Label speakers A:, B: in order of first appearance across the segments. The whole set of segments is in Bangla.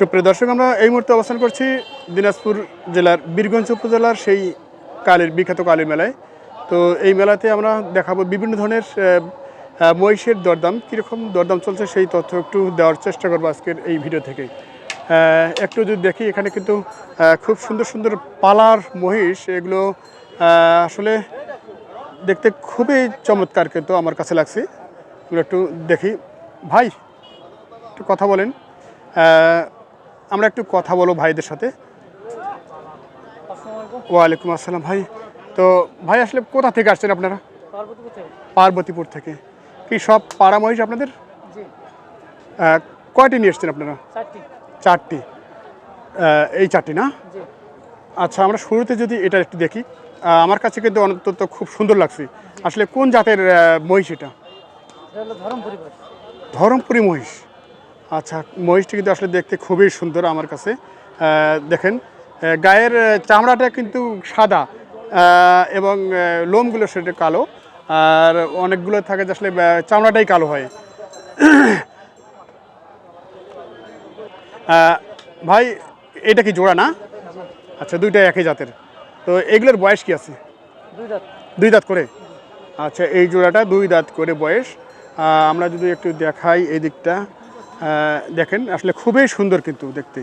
A: সুপ্রিয় দর্শক, আমরা এই মুহূর্তে অবস্থান করছি দিনাজপুর জেলার, বীরগঞ্জ উপজেলার সেই কালীর, বিখ্যাত কালী মেলায়। তো এই মেলাতে আমরা দেখাবো বিভিন্ন ধরনের মহিষের দরদাম, কীরকম দরদাম চলছে সেই তথ্য একটু দেওয়ার চেষ্টা করব আজকের এই ভিডিও থেকে। একটু যদি দেখি, এখানে কিন্তু খুব সুন্দর সুন্দর পালার মহিষ, এগুলো আসলে দেখতে খুবই চমৎকার কিন্তু আমার কাছে লাগছে। একটু দেখি। ভাই, একটু কথা বলেন। আমরা একটু কথা বলব ভাইদের সাথে। ওয়ালাইকুম আসসালাম ভাই। তো ভাই আসলে কোথা থেকে আসছেন আপনারা?
B: পার্বতীপুর থেকে।
A: কি সব পাড়া মহিষ আপনাদের? কয়টি নিয়ে এসছেন আপনারা?
B: চারটি।
A: এই চারটি না? আচ্ছা আমরা শুরুতে যদি এটা একটু দেখি আমার কাছে কিন্তু অন্তত খুব সুন্দর লাগছে। আসলে কোন জাতের মহিষ এটা? ধরমপুরি মহিষ। আচ্ছা মহিষটি কিন্তু আসলে দেখতে খুবই সুন্দর আমার কাছে। দেখেন গায়ের চামড়াটা কিন্তু সাদা এবং লোমগুলো সেটা কালো আর অনেকগুলো থাকে যে আসলে চামড়াটাই কালো হয়। ভাই এটা কি জোড়া না? আচ্ছা দুইটাই একই জাতের। তো এগুলোর বয়স কি আছে?
B: দুই দাঁত।
A: করে? আচ্ছা এই জোড়াটা দুই দাঁত করে বয়স। আমরা যদি একটু দেখাই এই দিকটা। দেখেন আসলে খুবই সুন্দর কিন্তু দেখতে।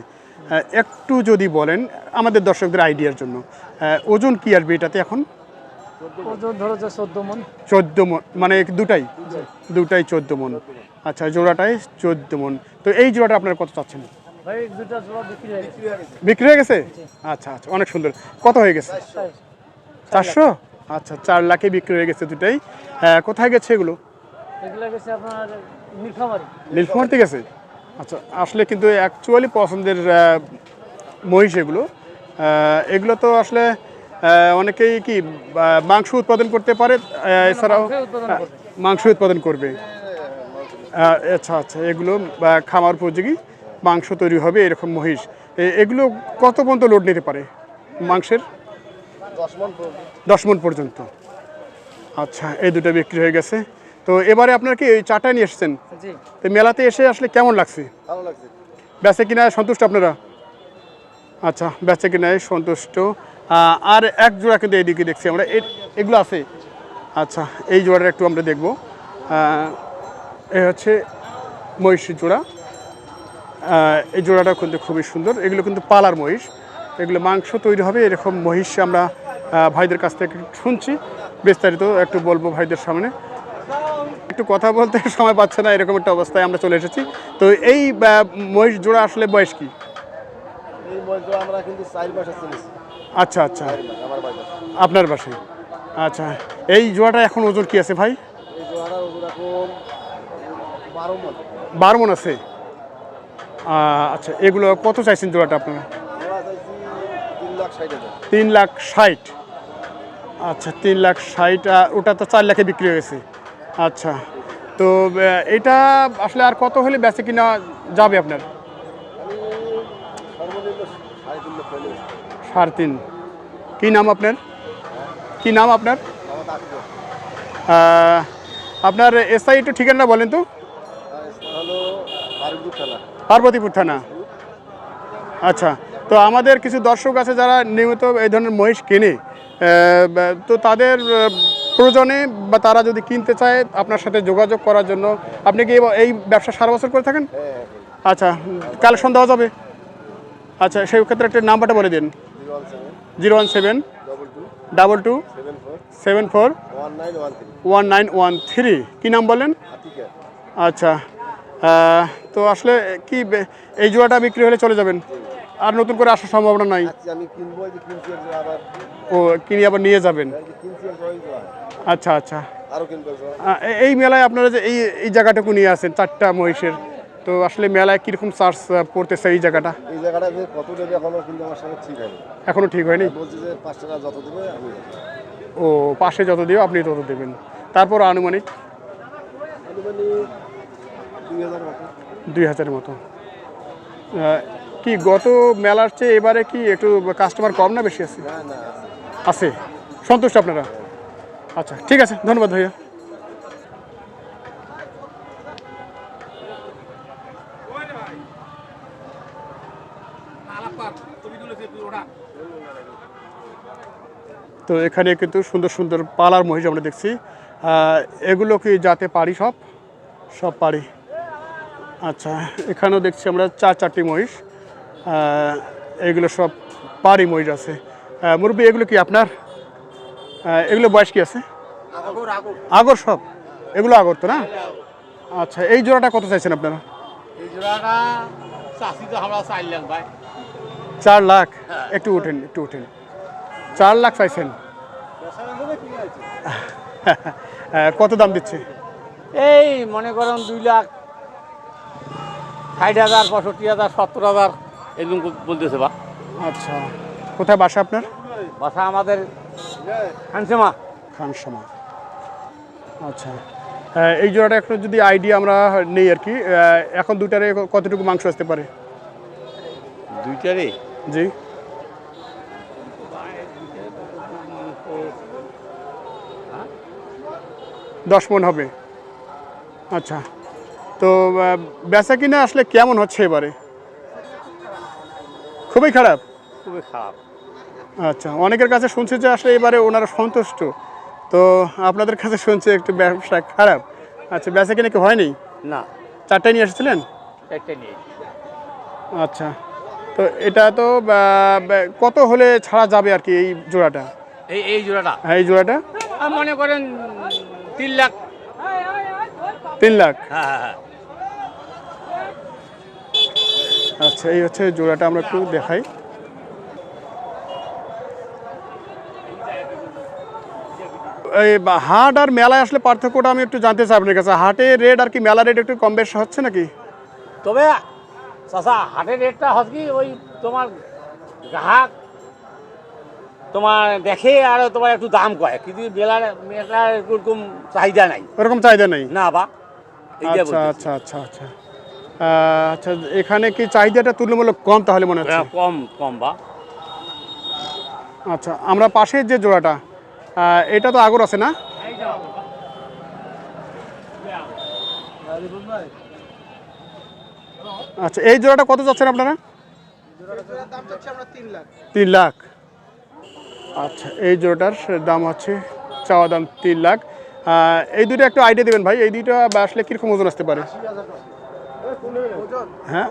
A: একটু যদি বলেন আমাদের দর্শকদের আইডিয়ার জন্য ওজন কি আসবে এটাতে এখন?
B: ওজন ধরো যে চোদ্দ মন।
A: চোদ্দ মন মানে দুটাই? দুটাই চোদ্দ মন। আচ্ছা জোড়াটাই চোদ্দ মন। তো এই জোড়াটা আপনারা কত চাচ্ছেন?
B: বিক্রি হয়ে গেছে।
A: আচ্ছা আচ্ছা অনেক সুন্দর। কত হয়ে গেছে? চারশো। আচ্ছা চার লাখে বিক্রি হয়ে গেছে দুটাই। কোথায় গেছে এগুলো?
B: এগুলো গেছে আপনার নীলফামারি।
A: নীলফামারিতে গেছে? আচ্ছা আসলে কিন্তু অ্যাকচুয়ালি পছন্দের মহিষ এগুলো। এগুলো তো আসলে অনেকেই কি মাংস উৎপাদন করতে পারে এছাড়াও
B: মাংস উৎপাদন করবে।
A: মাংস উৎপাদন করবে। আচ্ছা আচ্ছা এগুলো খামার উপযোগী মাংস তৈরি হবে এরকম মহিষ। এ- এগুলো কত পর্যন্ত লোড নিতে পারে মাংসের? দশ মন পর্যন্ত। আচ্ছা এই দুটো বিক্রি হয়ে গেছে। তো এবারে আপনার কি এই চারটায় নিয়ে এসেছেন?
B: জি।
A: তো মেলাতে এসে আসলে কেমন লাগছে?
C: ভালো লাগছে।
A: বেচে কিনায় সন্তুষ্ট আপনারা? আচ্ছা বেচে কিনায় সন্তুষ্ট। আর এক জোড়া কিন্তু এইদিকে দেখছি আমরা। এ- এগুলো আছে। আচ্ছা এই জোড়াটা একটু আমরা দেখব। এ হচ্ছে মহিষের জোড়া। এই জোড়াটা কিন্তু খুবই সুন্দর। এগুলো কিন্তু পালার মহিষ। এগুলো মাংস তৈরি হবে এরকম মহিষ আমরা ভাইদের কাছ থেকে শুনছি। বিস্তারিত একটু বলব ভাইদের সামনে। একটু কথা বলতে সময় পাচ্ছে না এরকম একটা অবস্থায় আমরা চলে এসেছি। তো এই মহিষ জোড়া আসলে বয়স কি?
C: আমরা কিন্তু
A: আচ্ছা আচ্ছা। আপনার বাসায়? আচ্ছা। এই জোড়াটা এখন ওজন কি আছে ভাই?
C: বারো মন।
A: আছে? আচ্ছা এগুলো কত চাইছেন জোড়াটা আপনারা?
C: তিন লাখ ষাট
A: আচ্ছা তিন লাখ ষাট ওটা তো চার লাখে বিক্রি হয়ে গেছে আচ্ছা। তো এটা আসলে আর কত হলে বেচে কিনা যাবে আপনার?
C: সাড়ে তিন।
A: কী নাম আপনার? কী নাম আপনার? আপনার এসআই একটু ঠিকানা বলেন তো। পার্বতীপুর থানা। আচ্ছা তো আমাদের কিছু দর্শক আছে যারা নিয়মিত এই ধরনের মহিষ কেনে। তো তাদের প্রয়োজনে বা তারা যদি কিনতে চায় আপনার সাথে যোগাযোগ করার জন্য, আপনি কি এই ব্যবসা সারা বছর করে থাকেন? আচ্ছা কালেকশন দেওয়া যাবে। আচ্ছা সেই ক্ষেত্রে একটা নাম্বারটা বলে দিন।
C: Zero one seven double two seven four one nine one three
A: কী নাম বলেন? আচ্ছা তো আসলে কি এই জোড়াটা বিক্রি হলে চলে যাবেন? আর নতুন করে আসার সম্ভাবনা নাই।
C: আচ্ছা
A: ও কিনে আবার নিয়ে যাবেন। আচ্ছা আচ্ছা। এই মেলায় আপনারা যে এই এই জায়গাটুকু নিয়ে আসেন চারটা মহিষের। তো আসলে মেলায় কীরকম চার্জ পড়তেছে এই জায়গাটা?
C: এই জায়গাটা কত দেবে এখনও কিন্তু আমার সঙ্গে ঠিক হয়নি।
A: এখনও ঠিক হয়নি?
C: বলছি যে পাঁচ টাকা যত দেবে আমি
A: ও পাশে যত দিও আপনি তত দেবেন। তারপর আনুমানিক?
C: আনুমানিক দুই হাজার মতো।
A: কি গত মেলার চেয়ে এবারে কি একটু কাস্টমার কম না বেশি আছে?
C: আছে।
A: সন্তুষ্ট আপনারা? আচ্ছা ঠিক আছে ধন্যবাদ ভাইয়া। তো এখানে কিন্তু সুন্দর সুন্দর পালার মহিষ আমরা দেখছি। এগুলো কি যাতে পারি সব? সব পারি আচ্ছা এখানেও দেখছি আমরা চার চারটি মহিষ। এগুলো সব পারি মহিষ আছে। মুরব্বী এগুলো কি আপনার? এগুলো বয়স কি আছে?
C: আগর
A: সব? এগুলো আগর তো না? আচ্ছা এই জোড়াটা কত চাইছেন আপনারা? চার লাখ একটু উঠেন একটু উঠেন। চার লাখ চাইছেন? কত দাম দিচ্ছে?
D: এই মনে করেন দুই লাখ ষাট হাজার পঁয়ষট্টি হাজার সত্তর হাজার। এরকম বলতেছে বা।
A: আচ্ছা। কোথায় বাসা আপনার?
D: বাসা আমাদের খানসেমা।
A: খানসামা। আচ্ছা। এই জোড়াটা একটু যদি আইডিয়া আমরা নেই আর কি এখন দুটারে কতটুকু মাংস আসতে পারে?
D: দুইটারে?
A: জি। দশ মন হবে। আচ্ছা। তো বেচা কিনা আসলে কেমন হচ্ছে এবারে? খুবই খারাপ?
D: খুবই খারাপ।
A: আচ্ছা অনেকের কাছে শুনছি যে আসলে এবারে ওনারা সন্তুষ্ট। তো আপনাদের কাছে শুনছি একটু ব্যবসা খারাপ। আচ্ছা বেচা কিনে কি হয়নি?
D: না।
A: চারটায় নিয়ে এসেছিলেন?
D: একটা নেই
A: আচ্ছা তো এটা তো কত হলে ছাড়া যাবে আর কি এই জোড়াটা?
D: এই এই জোড়াটা?
A: হ্যাঁ এই জোড়াটা?
D: মনে করেন তিন লাখ।
A: তিন লাখ।
D: হ্যাঁ হ্যাঁ হ্যাঁ হ্যাঁ
A: আচ্ছা এই হচ্ছে জোড়াটা আমরা একটু দেখাই। এই বা- হাট আর মেলায় আসলে পার্থক্যটা আমি একটু জানতে চাই আপনার কাছে। হাটে রেট আর কি মেলা রেট একটু কম বেশ হচ্ছে নাকি?
D: তবে চাষা হাটের রেটটা হচ্ছে কি ওই তোমার গ্রাহক তোমার দেখে আর তোমার একটু দাম কয়। কিন্তু মেলার মেলার এরকম চাহিদা নাই।
A: ওরকম চাহিদা নেই?
D: না বা
A: আচ্ছা আচ্ছা আচ্ছা আচ্ছা। আহ, আচ্ছা এখানে কি চাহিদাটা তুলনামূলক কম তাহলে মনে হচ্ছে?
D: হ্যাঁ, কম কম বা।
A: আচ্ছা আমরা পাশের যে জোড়াটা এটা তো আগর আছে না? আচ্ছা এই জোড়াটা কত যাচ্ছেন আপনারা?
C: তিন লাখ।
A: আচ্ছা এই জোড়াটার দাম হচ্ছে চাওয়া দাম তিন লাখ। এই দুটো একটু আইডিয়া দেবেন ভাই এই দুইটা বা আসলে কীরকম ওজন আসতে পারে? হ্যাঁ?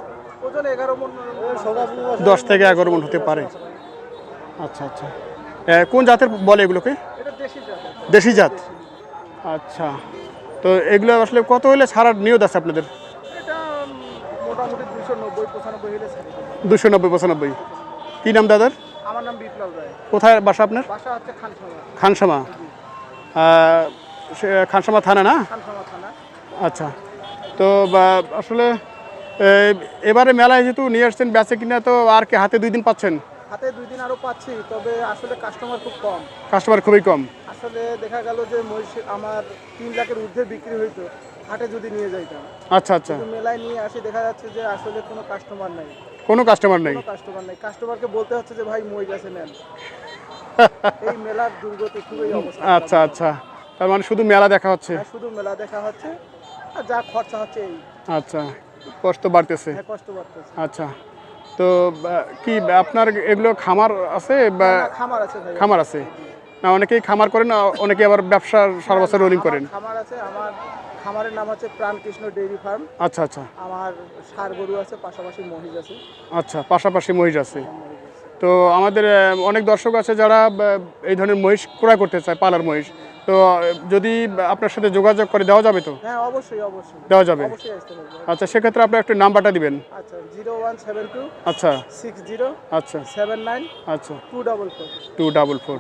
A: দশ থেকে এগারো মন হতে পারে। আচ্ছা আচ্ছা। কোন জাতের বলে এগুলোকে?
C: দেশি জাত।
A: আচ্ছা। তো এগুলো আসলে কত হলে ছাড়ার নিয়ত আছে আপনাদের?
C: এটা উম, মোটামুটি দুশো নব্বই পঁচানব্বই
A: কী নাম দাদার?
C: আমার নাম বিপ্লব রায়।
A: কোথায় বাসা আপনার?
C: বাসা হচ্ছে খানসামা।
A: খানসামা। থানা না? আচ্ছা। তো বা- আসলে এবারে মেলায় যেহেতু নিয়ে আসছেন বেচে কিনা তো আর কি হাতে দুই দিন পাচ্ছেন?
C: হাতে দুই দিন আরও পাচ্ছি তবে আসলে কাস্টমার খুব কম।
A: কাস্টমার খুবই কম।
C: আসলে দেখা গেল যে মহিষ আমার তিন লাখের ঊর্ধ্বে বিক্রি হইতো হাটে যদি নিয়ে যাইতাম।
A: আচ্ছা আচ্ছা।
C: মেলায় নিয়ে আসি দেখা যাচ্ছে যে আসলে কোনো কাস্টমার নাই।
A: কোনো কাস্টমার নেই?
C: কাস্টমার নাই। কাস্টমারকে বলতে হচ্ছে যে ভাই মই গাছে নেন। এই মেলার দুর্গতি খুবই অবস্থা।
A: আচ্ছা আচ্ছা। তার মানে শুধু মেলা দেখা হচ্ছে?
C: হ্যাঁ, শুধু মেলা দেখা হচ্ছে। আর যা খরচা হচ্ছে এই।
A: আচ্ছা কষ্ট বাড়তেছে।
C: হ্যাঁ কষ্ট বাড়তেছে।
A: আচ্ছা তো কি আপনার এগুলো খামার আছে বা
C: খামার আছে
A: খামার আছে? না অনেকেই খামার করেন অনেকে আবার ব্যবসার সর্বছর রোলিং করেন?
C: খামার আছে আমার খামারের নাম হচ্ছে প্রাণকৃষ্ণ ডেইরি ফার্ম।
A: আচ্ছা আচ্ছা।
C: আমার ষাড় গরু আছে পাশাপাশি মহিষ আছে।
A: আচ্ছা পাশাপাশি মহিষ আছে। তো আমাদের অনেক দর্শক আছে যারা এই ধরনের মহিষ ক্রয় করতে চায় পালার মহিষ। তো যদি আপনার সাথে যোগাযোগ করে দেওয়া যাবে তো?
C: হ্যাঁ অবশ্যই অবশ্যই।
A: দেওয়া যাবে? আচ্ছা সেক্ষেত্রে আপনি একটু নাম্বারটা দিবেন।
C: আচ্ছা জিরো ওয়ান সেভেন টু
A: আচ্ছা।
C: সিক্স জিরো
A: আচ্ছা।
C: সেভেন নাইন
A: আচ্ছা।
C: Two double four.
A: Two double four.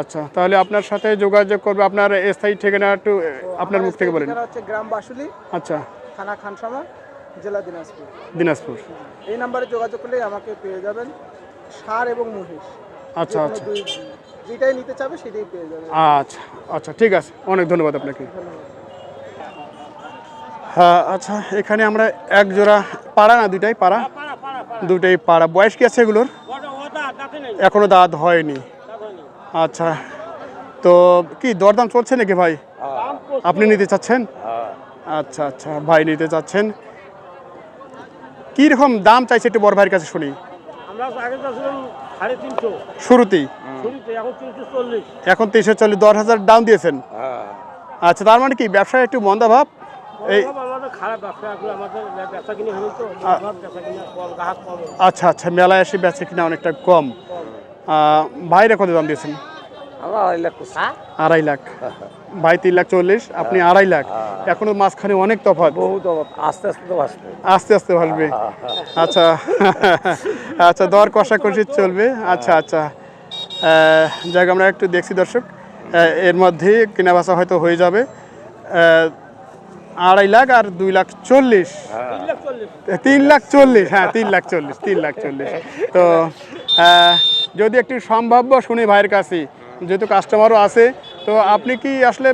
A: আচ্ছা তাহলে আপনার সাথে যোগাযোগ করবে আপনার স্থায়ী ঠিকানা একটু আপনার মুখ থেকে বলেন।
C: হচ্ছে গ্রাম বাসুলি
A: আচ্ছা।
C: থানা খানসামা জেলা দিনাজপুর।
A: দিনাজপুর।
C: এই নাম্বারে যোগাযোগ করলে আমাকে পেয়ে যাবেন ষাঁড় এবং মহিষ।
A: আচ্ছা আচ্ছা।
C: যেটাই নিতে চাবে সেটাই পেয়ে যাবে।
A: আচ্ছা আচ্ছা ঠিক আছে। অনেক ধন্যবাদ আপনাকে। হ্যাঁ আচ্ছা এখানে আমরা এক জোড়া পাড়া না দুইটাই পাড়া? দুটাই পাড়া বয়স কি আছে এগুলোর? এখনও দাঁত হয়নি। আচ্ছা তো কি দরদাম চলছে নাকি ভাই? আপনি নিতে চাচ্ছেন? আচ্ছা আচ্ছা ভাই নিতে চাচ্ছেন। কীরকম দাম চাইছে একটু বড় ভাইয়ের কাছে শুনি। শুরুতেই।
D: এখন তিনশো চল্লিশ।
A: দশ হাজার ডাউন দিয়েছেন। আচ্ছা তার মানে কি ব্যবসায় একটু এই
D: কম গ্রাহক কম
A: আচ্ছা আচ্ছা মেলায় এসে বেচে কিনা অনেকটা কম। ভাইরা কত দাম দিয়েছেন?
C: আড়াই লাখ
A: ভাই তিন লাখ চল্লিশ আপনি আড়াই লাখ। এখনও মাঝখানে অনেক তফাৎ।
C: আস্তে আস্তে তো
A: আস্তে আস্তে ভাসবে। আচ্ছা আচ্ছা দর কষাকষি চলবে। আচ্ছা আচ্ছা। যাক আমরা একটু দেখছি দর্শক। এর মধ্যে কেনা বেচা হয়তো হয়ে যাবে। আড়াই লাখ আর দুই লাখ চল্লিশ। তিন লাখ চল্লিশ হ্যাঁ তিন লাখ চল্লিশ তিন লাখ চল্লিশ। তো যদি একটু সম্ভাব্য শুনি ভাইয়ের কাছে যেহেতু কাস্টমারও আছে তো আপনি কি আসলে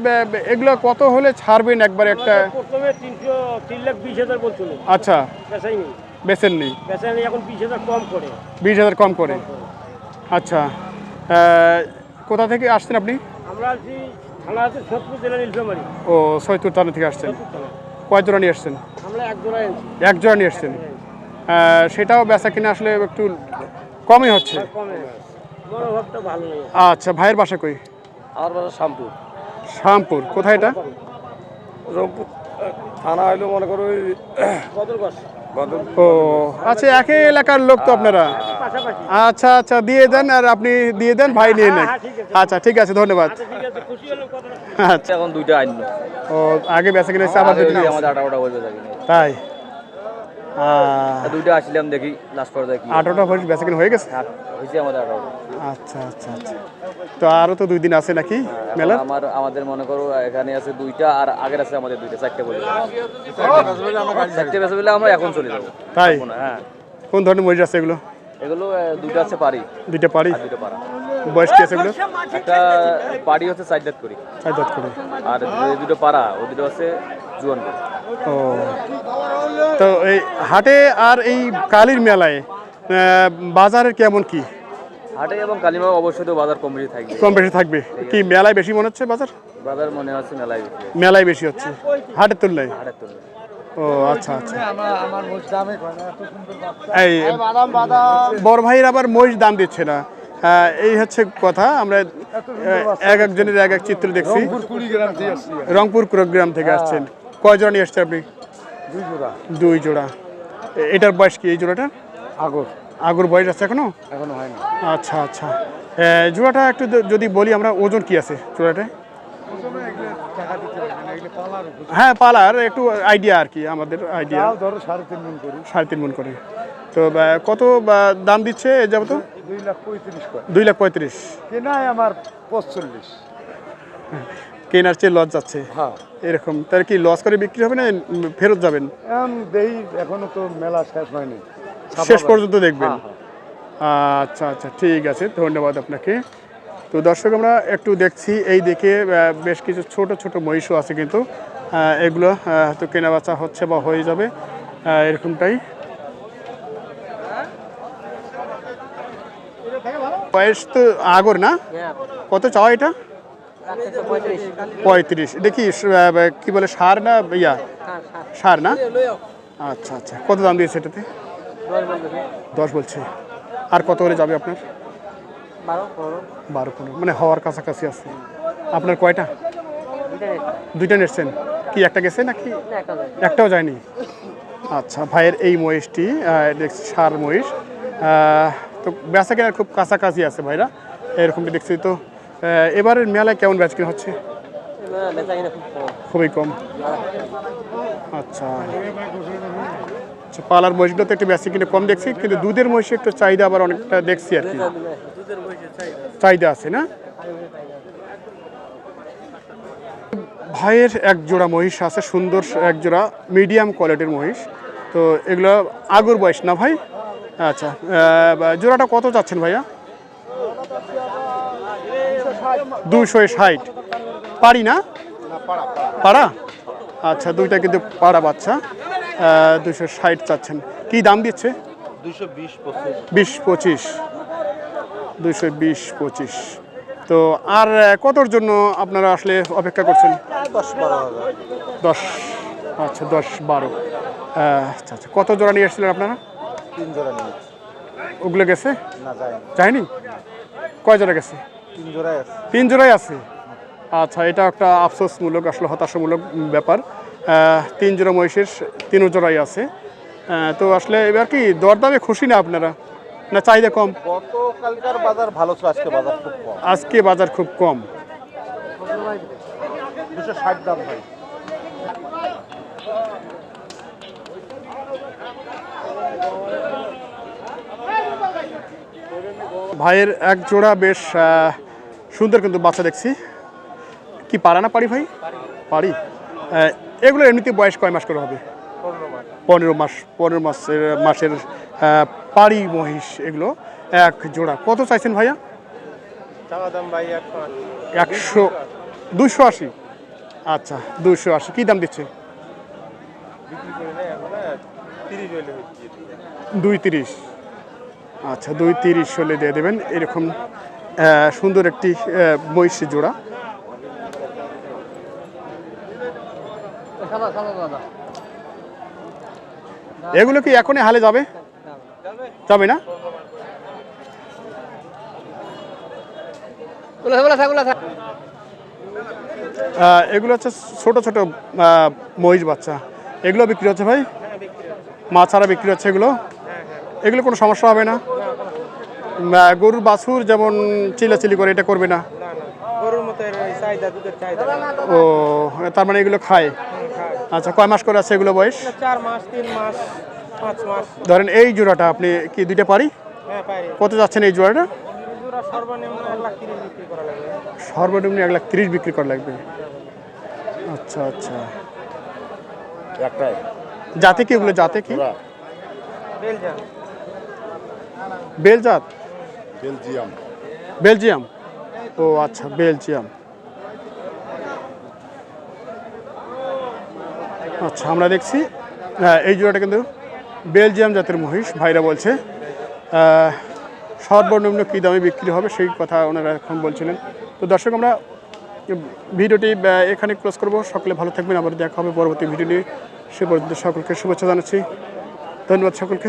A: এগুলো কত হলে ছাড়বেন একবার একটা? আচ্ছা।
D: বেচাই নেই এখন বিশ হাজার কম করে।
A: বিশ হাজার কম করে। আচ্ছা। কোথা থেকে আসছেন আপনি?
D: আমরা আছি থানা আছে সোদপুর জেলা নীলফামারি।
A: ও সৈতুর থানা থেকে আসছেন। কয় জোড়া নিয়ে আসছেন?
D: আমরা এক
A: জোড়া নিয়ে আসছেন। সেটাও বেচা কিনা আসলে একটু কমই হচ্ছে।
D: কমে মনোভাবটা ভালো নেই।
A: আচ্ছা ভাইয়ের বাসা কই?
C: আমার বাসা শ্যামপুর।
A: শ্যামপুর। কোথায় এটা?
C: রংপুর থানা হইল মনে করো ওই
A: ও আচ্ছা একই এলাকার লোক তো আপনারা। আচ্ছা আচ্ছা দিয়ে দেন আর আপনি দিয়ে দেন ভাই নিয়ে নেন।
D: হ্যাঁ, ঠিক আছে।
A: আচ্ছা ঠিক আছে ধন্যবাদ।
D: ঠিক আছে খুশি হলাম কথা
A: আচ্ছা।
E: এখন দুইটা আনলো
A: ও আগে বেচা কিনা আবার দুটো
E: আমাদের বলবে
A: তাই?
E: দুইটা আসলাম দেখি লাস্ট
A: আঠারোটা ভোট বেচা কিনা হয়ে গেছে?
E: হয়েছে আমাদের আটা
A: আচ্ছা আচ্ছা আচ্ছা। তো আরও তো দুই দিন আছে নাকি মেলা
E: আমার আমাদের মনে করো এখানে আছে দুইটা আর আগের আছে আমাদের দুইটা চারটে বলে। চারটে বেসে আমরা এখন চলে যাব।
A: তাই?
E: হ্যাঁ।
A: কোন ধরনের মরিচ আছে এগুলো?
E: এগুলো দুইটা আছে পারি
A: দুইটা পারি
E: দুইটা পারা
A: বয়স কি আছে এগুলো
E: একটা পারি হচ্ছে চার দাঁত করি।
A: চার দাঁত করে।
E: আর দুটো পারা ও দুটো আছে জুয়ান
A: ও। তো এই হাটে আর এই কালীর মেলায় বাজারের কেমন কি?
E: হাটে এবং কালিমা অবশ্যই তো বাজার কম বেশি থাকবে।
A: কম বেশি থাকবে। কি মেলায় বেশি মনে হচ্ছে বাজার?
E: বাজার মনে হচ্ছে মেলায় বেশি।
A: মেলায় বেশি হচ্ছে। হাটের তুলনায়?
E: হাটের তুলনায়।
A: ও আচ্ছা আচ্ছা। এই বড় ভাইয়ের আবার মহিষ দাম দিচ্ছে না। আহ, এই হচ্ছে কথা আমরা এক একজনের এক এক চিত্র দেখছি। রংপুর কুড়িগ্রাম থেকে আসছেন। কয় জোড়া নিয়ে আসছেন আপনি?
C: দুই জোড়া।
A: এটার বয়স কি এই জোড়াটা
C: আগর।
A: আগুর বয়স আছে এখনও?
C: এখনও হয়নি।
A: আচ্ছা আচ্ছা। জোড়াটা একটু যদি বলি আমরা ওজন কি আছে জোড়াটা
C: টাকা দিতে হবে না এগুলো পালার উপর
A: হ্যাঁ পালার একটু আইডিয়া আর কি আমাদের আইডিয়া
C: ধরো সাড়ে তিন মন করি।
A: সাড়ে তিন মন করে। তো কত বা, দাম দিচ্ছে এ যাবত?
C: দুই লাখ পঁয়ত্রিশ
A: দুই লাখ পঁয়ত্রিশ।
C: কেনায় আমার পঁচল্লিশ।
A: কেনার চেয়ে লস যাচ্ছে।
C: হ্যাঁ।
A: এরকম। তার কি লস করে বিক্রি হবে না ফেরত যাবেন?
C: এখন দেই এখনও তো মেলা শেষ হয়নি।
A: শেষ পর্যন্ত দেখবেন।
C: হ্যাঁ,
A: আচ্ছা আচ্ছা ঠিক আছে ধন্যবাদ আপনাকে। তো দর্শক আমরা একটু দেখছি এই দিকে আহ, বেশ কিছু ছোট ছোট মহিষও আছে কিন্তু। এগুলো আহ, তো কেনা বেচা হচ্ছে বা হয়ে যাবে এরকমটাই। বয়স তো আগর না? কত চাওয়া এটা? পঁয়ত্রিশ। দেখি কি বলে সার না ইয়া? সার না? আচ্ছা আচ্ছা। কত দাম দিয়েছে এটাতে? দশ বলছে। আর কত হলে যাবে আপনার?
B: বারো পনেরো।
A: বারো পনেরো। মানে হওয়ার কাছাকাছি আছে। আপনার কয়টা? দুইটা নেটছেন কি একটা গেছে নাকি? একটাও যায়নি। আচ্ছা ভাইয়ের এই মহিষটি সার মহিষ। তো বেচা কেনার খুব কাছাকাছি আছে ভাইরা এরকমটি দেখছি তো। এবারের মেলায় কেমন বেচা কেনা হচ্ছে? খুবই কম। আচ্ছা। আচ্ছা পালার মহিষগুলো তো একটু বেশি কিনে কম দেখছি কিন্তু দুধের মহিষে একটু চাহিদা আবার অনেকটা দেখছি আর কি। চাহিদা আছে না? ভাইয়ের এক জোড়া মহিষ আছে সুন্দর এক জোড়া মিডিয়াম কোয়ালিটির মহিষ। তো এগুলো আগুর বয়স না ভাই? আচ্ছা জোড়াটা কত চাচ্ছেন ভাইয়া? দুশো ষাট। পারি না? পাড়া? আচ্ছা দুইটা কিন্তু পাড়া বাচ্চা। দুশো ষাট চাচ্ছেন। কি দাম দিচ্ছে?
C: দুশো বিশ পঁচিশ।
A: বিশ পঁচিশ। দুশো বিশ পঁচিশ। তো আর কতর জন্য আপনারা আসলে অপেক্ষা করছেন?
C: দশ
A: আচ্ছা দশ বারো। আচ্ছা আচ্ছা কত জোড়া নিয়ে এসেছিলেন আপনারা?
C: তিন জোড়া
A: ওগুলো গেছে?
C: যায়নি।
A: কয় জোড়া গেছে?
C: তিন
A: জোড়াই আছে। আচ্ছা এটা একটা আফসোসমূলক আসলে হতাশামূলক ব্যাপার। তিন জোড়া মহিষের তিন জোড়াই আছে। তো আসলে এবার কি দরদামে খুশি না আপনারা? না চাহিদা কম।
C: গতকালকার বাজার ভালো ছিল আজকে বাজার খুব কম।
A: আজকে বাজার খুব কম।
C: দুশো ষাট দাম ভাই।
A: ভাইয়ের এক জোড়া বেশ সুন্দর কিন্তু বাচ্চা দেখছি। কি পারা না পারি ভাই? পারি এগুলো এমনিতে বয়স কয় মাস করে হবে? পনেরো মাস। পনেরো মাসের মাসের পাড়ি মহিষ এগুলো এক জোড়া। কত চাইছেন ভাইয়া?
C: একশো
A: দুশো আশি? আচ্ছা দুশো আশি। কী দাম দিচ্ছে? দুই তিরিশ। আচ্ছা দুই তিরিশ হলে দিয়ে দেবেন। এরকম সুন্দর একটি আহ, জোড়া। এগুলো কি এখনই হালে যাবে? যাবে না? এগুলো হচ্ছে ছোট ছোট মহিষ বাচ্চা। এগুলো বিক্রি হচ্ছে ভাই? মা ছাড়া বিক্রি হচ্ছে এগুলো? এগুলো কোনো সমস্যা হবে না? গরুর বাছুর যেমন চিলাচিলি করে এটা করবে না? ও তার মানে এগুলো খায়? আচ্ছা কয় মাস করে আছে এগুলো বয়স?
C: চার মাস তিন মাস।
A: ধরেন এই জোড়াটা আপনি কি দুইটা পারি?
C: হ্যাঁ
A: কত যাচ্ছেন এই জোড়াটা?
C: জোড়া সর্বনিম্ন এক লাখ তিরিশ বিক্রি করা লাগবে।
A: সর্বনিম্ন এক লাখ তিরিশ বিক্রি করা লাগবে। আচ্ছা আচ্ছা।
F: একটাই।
A: জাতে কি এগুলো জাতে কি? বেলজাত?
F: বেলজিয়াম।
A: বেলজিয়াম? ও আচ্ছা বেলজিয়াম। আচ্ছা আমরা দেখছি। হ্যাঁ এই জোড়াটা কিন্তু বেলজিয়াম জাতের মহিষ, ভাইরা বলছে। সর্বনিম্ন কী দামে বিক্রি হবে সেই কথা ওনারা এখন বলছিলেন। তো দর্শক, আমরা ভিডিওটি এখানে ক্লোজ করব। সকলে ভালো থাকবেন। আবার দেখা হবে পরবর্তী ভিডিও নিয়ে সে পর্যন্ত সকলকে শুভেচ্ছা জানাচ্ছি। ধন্যবাদ সকলকে।